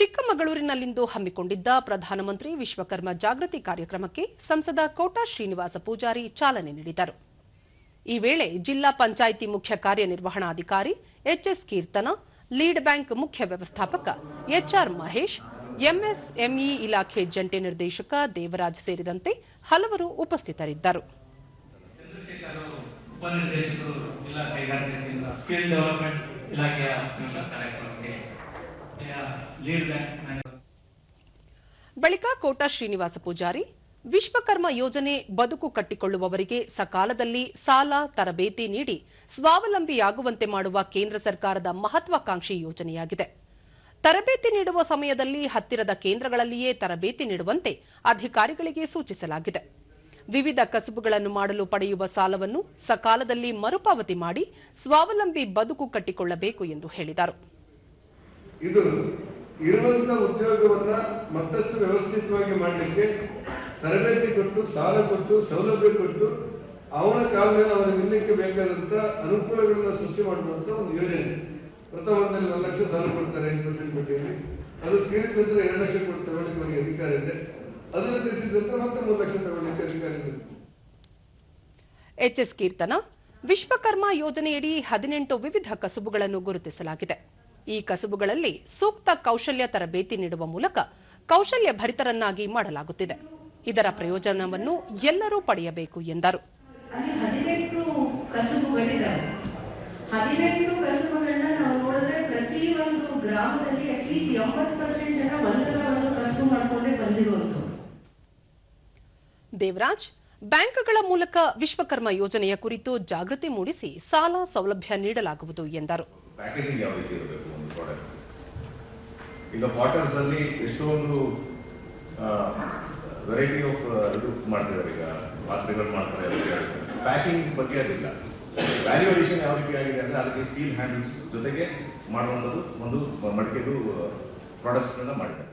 ಚಿಕ್ಕಮಗಳೂರಿನಲ್ಲಿಂದು ಹಮ್ಮಿಕೊಂಡಿದ್ದ ಪ್ರಧಾನಮಂತ್ರಿ ವಿಶ್ವಕರ್ಮ ಜಾಗೃತಿ ಕಾರ್ಯಕ್ರಮಕ್ಕೆ ಸಂಸದ ಕೋಟಾ ಶ್ರೀನಿವಾಸ ಪೂಜಾರಿ ಚಾಲನೆ ನೀಡಿದರು. ಈ ವೇಳೆ ಜಿಲ್ಲಾ ಪಂಚಾಯಿತಿ ಮುಖ್ಯ ಕಾರ್ಯನಿರ್ವಹಣಾಧಿಕಾರಿ ಎಚ್ಎಸ್ ಕೀರ್ತನ, ಲೀಡ್ ಬ್ಯಾಂಕ್ ಮುಖ್ಯ ವ್ಯವಸ್ಥಾಪಕ ಎಚ್ಆರ್ ಮಹೇಶ್, ಎಂಎಸ್ಎಂಇ ಇಲಾಖೆ ಜಂಟಿ ನಿರ್ದೇಶಕ ದೇವರಾಜ್ ಸೇರಿದಂತೆ ಹಲವರು ಉಪಸ್ಥಿತರಿದ್ದರು. ಬಳಿಕ ಕೋಟಾ ಶ್ರೀನಿವಾಸ ಪೂಜಾರಿ, ವಿಶ್ವಕರ್ಮ ಯೋಜನೆ ಬದುಕು ಕಟ್ಟಿಕೊಳ್ಳುವವರಿಗೆ ಸಕಾಲದಲ್ಲಿ ಸಾಲ, ತರಬೇತಿ ನೀಡಿ ಸ್ವಾವಲಂಬಿಯಾಗುವಂತೆ ಮಾಡುವ ಕೇಂದ್ರ ಸರ್ಕಾರದ ಮಹತ್ವಾಕಾಂಕ್ಷಿ ಯೋಜನೆಯಾಗಿದೆ. ತರಬೇತಿ ನೀಡುವ ಸಮಯದಲ್ಲಿ ಹತ್ತಿರದ ಕೇಂದ್ರಗಳಲ್ಲಿಯೇ ತರಬೇತಿ ನೀಡುವಂತೆ ಅಧಿಕಾರಿಗಳಿಗೆ ಸೂಚಿಸಲಾಗಿದೆ. ವಿವಿಧ ಕಸುಬುಗಳನ್ನು ಮಾಡಲು ಪಡೆಯುವ ಸಾಲವನ್ನು ಸಕಾಲದಲ್ಲಿ ಮರುಪಾವತಿ ಮಾಡಿ ಸ್ವಾವಲಂಬಿ ಬದುಕು ಕಟ್ಟಿಕೊಳ್ಳಬೇಕು ಎಂದು ಹೇಳಿದರು. ಇದು ಇರುವಂತ ಉದ್ಯೋಗವನ್ನ ಮತ್ತಷ್ಟು ವ್ಯವಸ್ಥಿತವಾಗಿ ಮಾಡಲಿಕ್ಕೆ ತರಬೇತಿ ಕೊಟ್ಟು, ಸಾಲ ಕೊಟ್ಟು, ಸೌಲಭ್ಯ ಕೊಟ್ಟು ಅವನ ಕಾಲ ಮೇಲೆ ಅವನ ನಿಲ್ಲಕ್ಕೆ ಬೇಕಾದಂತ ಅನುಕೂಲಗಳನ್ನ ಸೃಷ್ಟಿ ಮಾಡುವಂತ ಒಂದು ಯೋಜನೆ. ಪ್ರಥಮ ಹಂತದಲ್ಲಿ ಒಂದು ಲಕ್ಷ ಸಾಲ ಕೊಡ್ತಾರೆ ಐದು ಪರ್ಸೆಂಟ್ ಬಡ್ಡಿಯಲ್ಲಿ. ಅದು ತೀರಿದ ನಂತರ ಎರಡು ಲಕ್ಷ ಕೊಟ್ಟು ತಗೊಳ್ಳಿಕ್ಕೆ ಅವರಿಗೆ ಅಧಿಕಾರ ಇದೆ. ಅದನ್ನು ತಿಳಿಸಿದ ನಂತರ ಮತ್ತೆ ಮೂರು ಲಕ್ಷ ತಗೊಳ್ಳಿಕ್ಕೆ ಅಧಿಕಾರ ಇದೆ. ಎಚ್ ಎಸ್ ಕೀರ್ತನ, ವಿಶ್ವಕರ್ಮ ಯೋಜನೆಯಡಿ ಹದಿನೆಂಟು ವಿವಿಧ ಕಸುಬುಗಳನ್ನು ಗುರುತಿಸಲಾಗಿದೆ. ಈ ಕಸುಬುಗಳಲ್ಲಿ ಸೂಕ್ತ ಕೌಶಲ್ಯ ತರಬೇತಿ ನೀಡುವ ಮೂಲಕ ಕೌಶಲ್ಯ ಭರಿತರನ್ನಾಗಿ ಮಾಡಲಾಗುತ್ತಿದೆ. ಇದರ ಪ್ರಯೋಜನವನ್ನು ಎಲ್ಲರೂ ಪಡೆಯಬೇಕು ಎಂದರು. ಹದಿನೆಂಟು ಕಸುಬುಗಳನ್ನ ನಾವು ನೋಡಿದ್ರೆ ಪ್ರತಿ ಒಂದು ಗ್ರಾಮದಲ್ಲಿ ಅಟ್ಲೀಸ್ಟ್ ಎಂಬತ್ತು ಪರ್ಸೆಂಟ್ ಜನ ಒಂದರ ಒಂದು ಕಸುಬು ಮಾಡ್ಕೊಂಡೇ ದೇವರಾಜ್ ಬ್ಯಾಂಕ್ಗಳ ಮೂಲಕ ವಿಶ್ವಕರ್ಮ ಯೋಜನೆಯ ಕುರಿತು ಜಾಗೃತಿ ಮೂಡಿಸಿ ಸಾಲ ಸೌಲಭ್ಯ ನೀಡಲಾಗುವುದು ಎಂದರು. ಈಗ ವಾಟರ್ಸ್ ಅಲ್ಲಿ ಎಷ್ಟೊಂದು ವೆರೈಟಿ ಆಫ್ ಇದು ಮಾಡ್ತಿದ್ದಾರೆ ಈಗ, ಪಾತ್ರೆಗಳು ಮಾಡ್ತಾರೆ ಪ್ಯಾಕಿಂಗ್ ಬಗ್ಗೆ ಅದಿಲ್ಲ. ವ್ಯಾಲ್ಯೂ ಅಡಿಷನ್ ಯಾವ ರೀತಿ ಆಗಿದೆ ಅಂದ್ರೆ ಅದಕ್ಕೆ ಸ್ಟೀಲ್ ಹ್ಯಾಂಡಲ್ಸ್ ಜೊತೆಗೆ ಮಾಡುವಂಥದ್ದು ಒಂದು ಮಡಿಕೆದು ಪ್ರಾಡಕ್ಟ್ಸ್ಗಳನ್ನ ಮಾಡಿದ್ದಾರೆ.